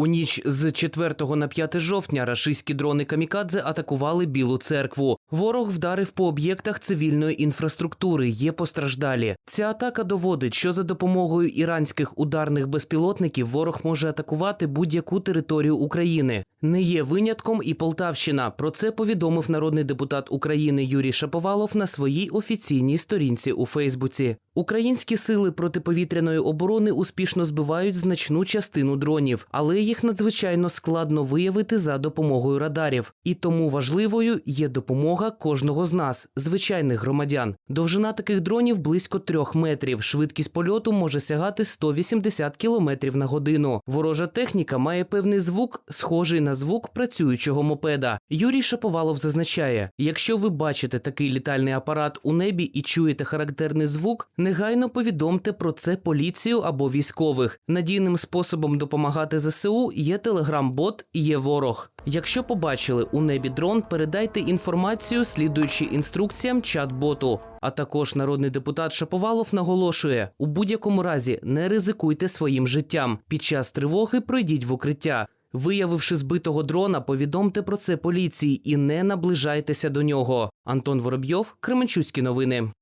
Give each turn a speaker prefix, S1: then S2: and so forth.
S1: У ніч з 4 на 5 жовтня рашистські дрони камікадзе атакували Білу церкву. Ворог вдарив по об'єктах цивільної інфраструктури. Є постраждалі. Ця атака доводить, що за допомогою іранських ударних безпілотників ворог може атакувати будь-яку територію України. Не є винятком і Полтавщина. Про це повідомив народний депутат України Юрій Шаповалов на своїй офіційній сторінці у Фейсбуці. Українські сили протиповітряної оборони успішно збивають значну частину дронів, але їх надзвичайно складно виявити за допомогою радарів. І тому важливою є допомога кожного з нас, звичайних громадян. Довжина таких дронів близько трьох метрів. Швидкість польоту може сягати 180 км на годину. Ворожа техніка має певний звук, схожий на звук працюючого мопеда. Юрій Шаповалов зазначає: якщо ви бачите такий літальний апарат у небі і чуєте характерний звук, негайно повідомте про це поліцію або військових. Надійним способом допомагати ЗСУ є телеграм-бот «Є ворог». Якщо побачили у небі дрон, передайте інформацію, слідуючи інструкціям чат-боту. А також народний депутат Шаповалов наголошує: у будь-якому разі не ризикуйте своїм життям. Під час тривоги пройдіть в укриття. Виявивши збитого дрона, повідомте про це поліції і не наближайтеся до нього. Антон Воробйов, Кременчуцькі новини.